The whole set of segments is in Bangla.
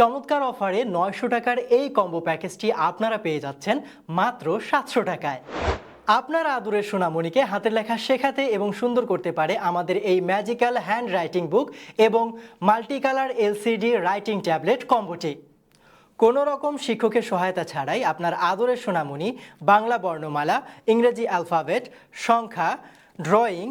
চমৎকার অফারে নয়শো টাকার এই কম্বো প্যাকেজটি আপনারা পেয়ে যাচ্ছেন মাত্র সাতশো টাকায়। আপনার আদরের সোনামণিকে হাতের লেখা শেখাতে এবং সুন্দর করতে পারে আমাদের এই ম্যাজিক্যাল হ্যান্ড রাইটিং বুক এবং multi colour LCD writing tablet কম্বোটি। কোনো রকম শিক্ষকের সহায়তা ছাড়াই আপনার আদরের সোনামণি, বাংলা বর্ণমালা, ইংরেজি অ্যালফাবেট, সংখ্যা, ড্রয়িং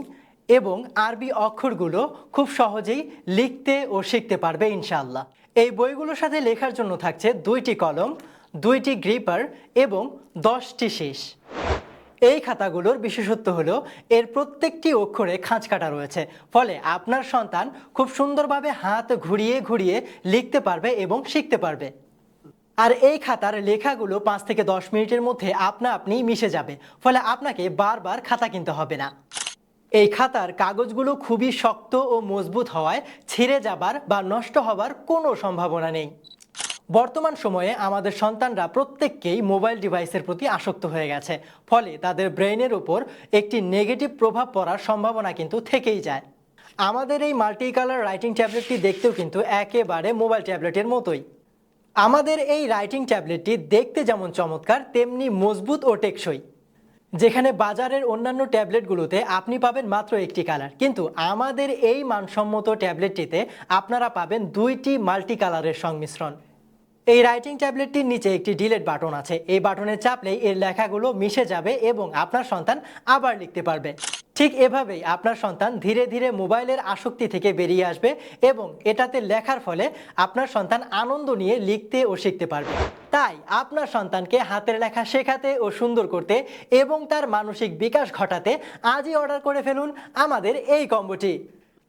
এবং আরবি অক্ষরগুলো খুব সহজেই লিখতে ও শিখতে পারবে ইনশাআল্লাহ। এই বইগুলোর সাথে লেখার জন্য থাকছে দুইটি কলম, দুইটি গ্রিপার এবং দশটি শীষ। এই খাতাগুলোর বিশেষত্ব হলো এর প্রত্যেকটি অক্ষরে খাঁজ কাটা রয়েছে, ফলে আপনার সন্তান খুব সুন্দরভাবে হাত ঘুরিয়ে ঘুরিয়ে লিখতে পারবে এবং শিখতে পারবে। আর এই খাতার লেখাগুলো পাঁচ থেকে দশ মিনিটের মধ্যে আপনা আপনি মিশে যাবে, ফলে আপনাকে বারবার খাতা কিনতে হবে না। এই খাতার কাগজগুলো খুবই শক্ত ও মজবুত হওয়ায় ছিঁড়ে যাবার বা নষ্ট হবার কোনো সম্ভাবনা নেই। বর্তমান সময়ে আমাদের সন্তানরা প্রত্যেককেই মোবাইল ডিভাইসের প্রতি আসক্ত হয়ে গেছে, ফলে তাদের ব্রেইনের উপর একটি নেগেটিভ প্রভাব পড়ার সম্ভাবনা কিন্তু থেকেই যায়। আমাদের এই মাল্টি কালার রাইটিং ট্যাবলেটটি দেখতেও কিন্তু একেবারে মোবাইল ট্যাবলেটের মতোই। আমাদের এই রাইটিং ট্যাবলেটটি দেখতে যেমন চমৎকার, তেমনি মজবুত ও টেকসই। যেখানে বাজারের অন্যান্য ট্যাবলেটগুলোতে আপনি পাবেন মাত্র একটি কালার। কিন্তু আমাদের এই মানসম্মত ট্যাবলেটটিতে আপনারা পাবেন দুইটি মাল্টি কালারের সংমিশ্রণ। এই রাইটিং ট্যাবলেটটির নিচে একটি ডিলেট বাটন আছে। এই বাটনে চাপলেই এর লেখাগুলো মিশে যাবে এবং আপনার সন্তান আবার লিখতে পারবে। ঠিক এভাবেই আপনার সন্তান ধীরে ধীরে মোবাইলের আসক্তি থেকে বেরিয়ে আসবে এবং এটাতে লেখার ফলে আপনার সন্তান আনন্দ নিয়ে লিখতে ও শিখতে পারবে। তাই আপনার সন্তানকে হাতের লেখা শেখাতে ও সুন্দর করতে এবং তার মানসিক বিকাশ ঘটাতে আজই অর্ডার করে ফেলুন আমাদের এই কম্বোটি।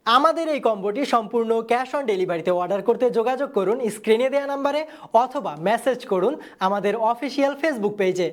আমাদের এই কম্বোটি সম্পূর্ণ ক্যাশ অন ডেলিভারিতে অর্ডার করতে যোগাযোগ করুন স্ক্রিনে দেওয়া নাম্বারে অথবা মেসেজ করুন আমাদের অফিসিয়াল ফেসবুক পেজে।